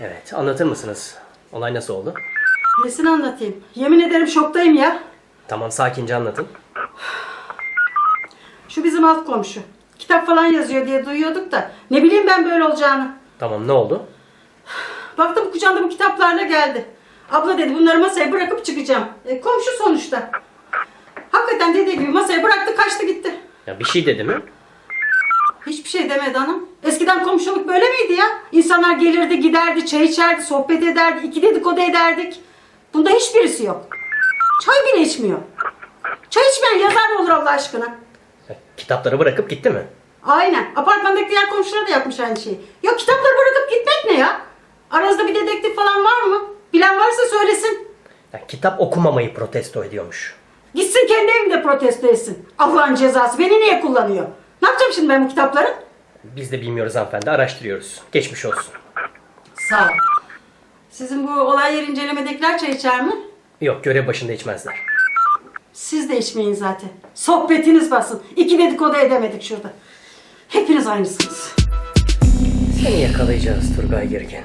Evet, anlatır mısınız? Olay nasıl oldu? Nesini anlatayım? Yemin ederim şoktayım ya. Tamam, sakince anlatın. Şu bizim alt komşu. Kitap falan yazıyor diye duyuyorduk da. Ne bileyim ben böyle olacağını. Tamam, ne oldu? Baktım kucağında bu kitaplarla geldi. Abla dedi bunları masaya bırakıp çıkacağım. E, komşu sonuçta. Hakikaten dediği gibi masaya bıraktı kaçtı gitti. Ya bir şey dedi mi? Hiçbir şey demedi hanım. Eskiden ya? İnsanlar gelirdi giderdi çay içerdi sohbet ederdi iki dedikodu ederdik. Bunda hiçbirisi yok. Çay bile içmiyor. Çay içmeyen yazar mı olur Allah aşkına? Ya, kitapları bırakıp gitti mi? Aynen. Apartmandaki diğer komşular da yapmış aynı şeyi. Yok kitapları bırakıp gitmek ne ya? Aranızda bir dedektif falan var mı? Bilen varsa söylesin. Ya, kitap okumamayı protesto ediyormuş. Gitsin kendi evinde protesto etsin. Allah'ın cezası. Beni niye kullanıyor? Ne yapacağım şimdi ben bu kitapları? Biz de bilmiyoruz hanımefendi, araştırıyoruz. Geçmiş olsun. Sağ ol. Sizin bu olay yer incelemedekiler çay içer mi? Yok, görev başında içmezler. Siz de içmeyin zaten. Sohbetiniz basın. İki dedikodu edemedik şurada. Hepiniz aynısınız. Seni yakalayacağız Turgay Girgin.